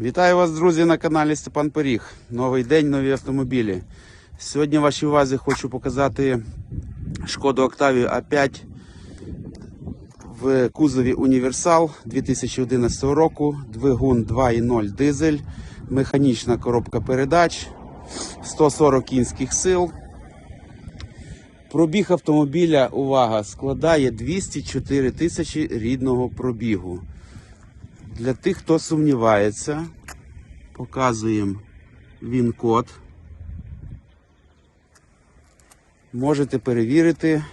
Вітаю вас, друзі, на каналі Степан Поріг. Новий день, нові автомобілі. Сьогодні вашій увазі хочу показати Шкоду Octavia A5 в кузові Універсал 2011 року, двигун 2.0 дизель, механічна коробка передач, 140 кінських сил. Пробіг автомобіля, увага, складає 204 тисячі рідного пробігу. Для тих, хто сумнівається, показуємо він-код. Можете перевірити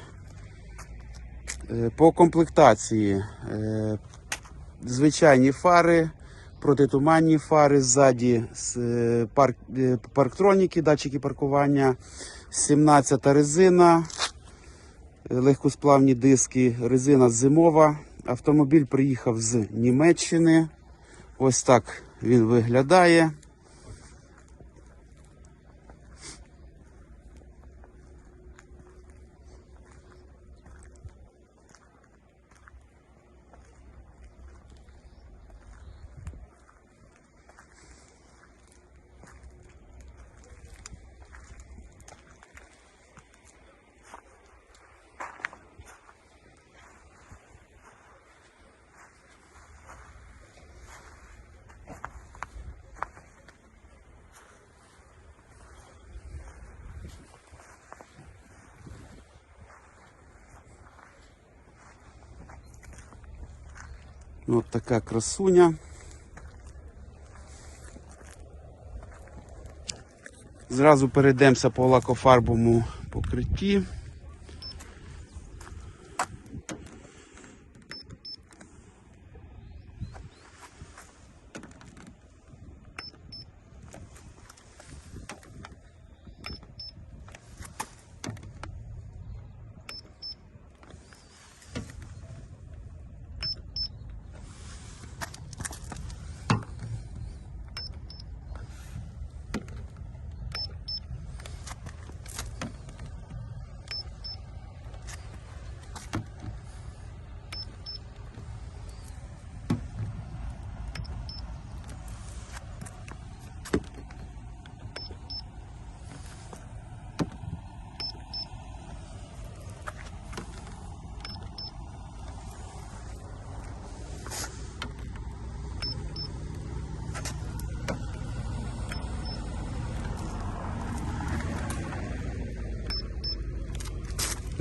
Е, по комплектації. е, Звичайні фари, протитуманні фари ззаді, е, парк, парктроніки, датчики паркування, 17 резина, легкосплавні диски, резина зимова. Автомобіль приїхав з Німеччини. Ось так він виглядає. Ось така красуня. Зразу перейдемося по лакофарбовому покритті.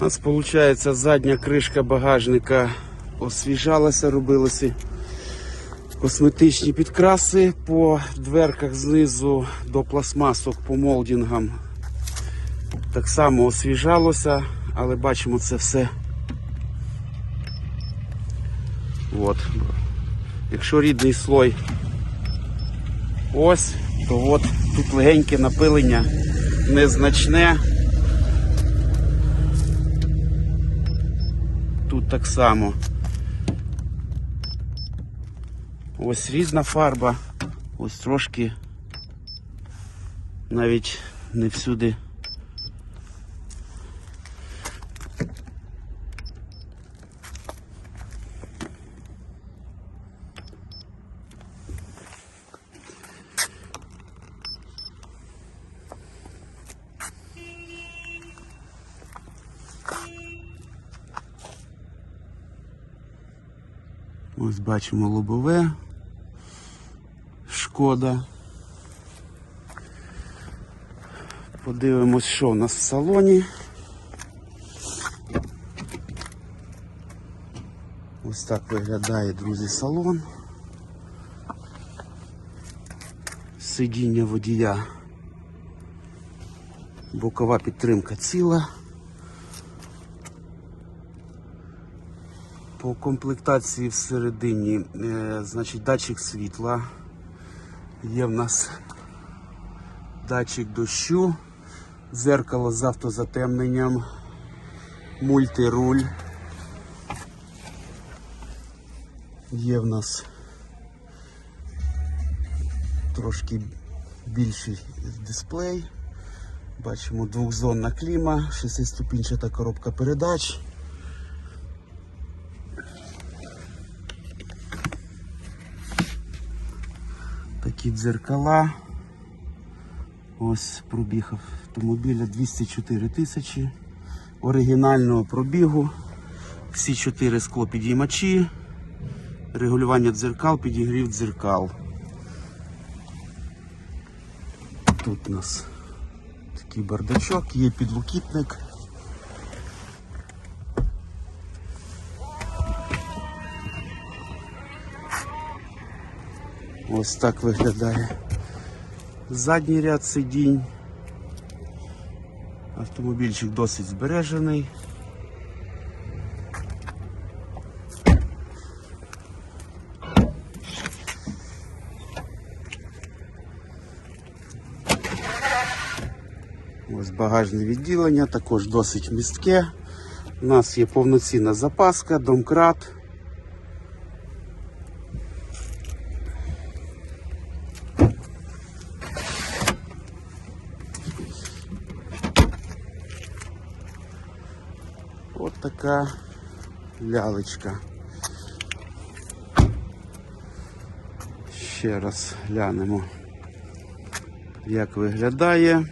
У нас виходить задня кришка багажника освіжалася, робилися косметичні підкраси по дверках знизу до пластмасок по молдингам. Так само освіжалося, але бачимо це все. От. Якщо рідний слой ось, то от тут легеньке напилення незначне. Тут так само. Ось різна фарба, ось трошки навіть не всюди. Ось бачимо лобове. Шкода. Подивимось, що у нас в салоні. Ось так виглядає, друзі, салон. Сидіння водія. Бокова підтримка ціла. По комплектації всередині, е, значить, датчик світла. Є в нас датчик дощу, зеркало з автозатемненням, мультируль. Є в нас трошки більший дисплей. Бачимо двохзонна кліма, шестиступінчата коробка передач. Такі дзеркала. Ось пробіг автомобіля 204 тисячі. Оригінального пробігу. Всі чотири склопідіймачі. Регулювання дзеркал, підігрів дзеркал. Тут у нас такий бардачок, є підлокітник. Ось так виглядає задній ряд сидінь. Автомобільчик досить збережений. Ось багажне відділення, також досить містке. У нас є повноцінна запаска, домкрат. Така лялечка. Ще раз глянемо, як виглядає.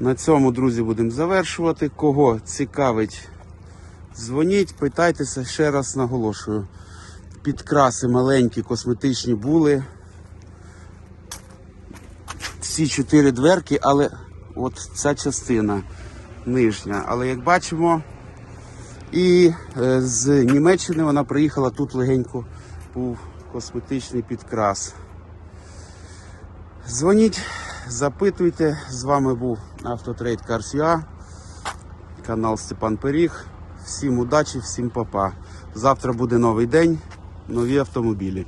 На цьому, друзі, будемо завершувати. Кого цікавить, дзвоніть, питайтеся, ще раз наголошую. Підкраси маленькі, косметичні були. Всі чотири дверки, але от ця частина нижня. Але як бачимо, і е, з Німеччини вона приїхала тут легенько був косметичний підкрас. Дзвоніть, запитуйте. З вами був Автотрейд Карсюа, канал Степан Пиріг. Всім удачі, всім папа. Завтра буде новий день, нові автомобілі.